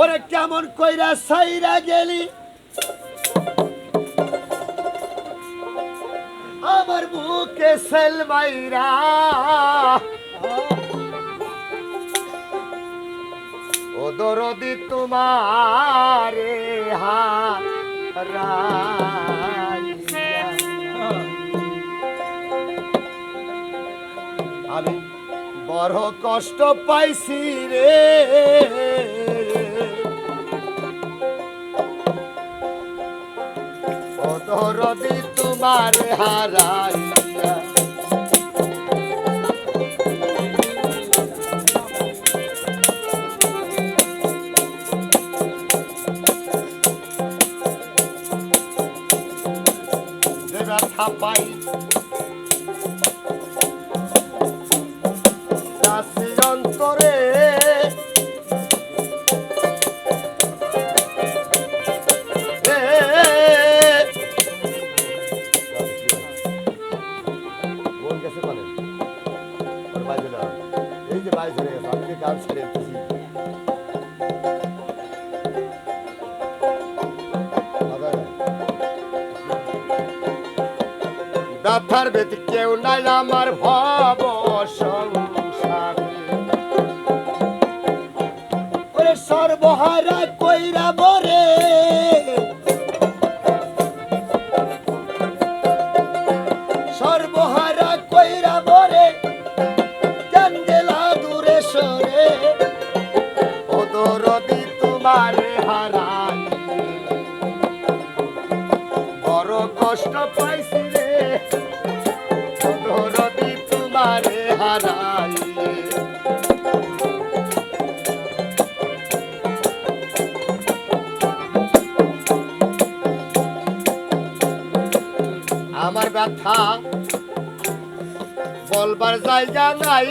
ওরে কেমন কইরা সাইরা গেলি আমার বুকে সেল মাইরা ও দরদি তোমারে হারাইয়া। আমি বড় কষ্ট পাইছি রে। দরদি তোমারে ব্যথা পাই এই যে বাইরে চলে গেছে আমি যে গান ছেড়ে দিতেছি আবার ব্যথার বেদ কেউ নাই আমার ভব সংসারে ওরে সর্বহারা কইরা দরদি তোমারে বড় কষ্ট পাইছি রে ধরদি তোমারে হারাই। আমার ব্যথা বলবার জায়গা নাই।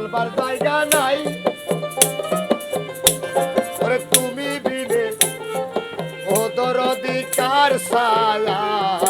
বলবার জায়গা নাই। ওরে তুমি বিনে ও দরদিকার সালায় দাঁড়াই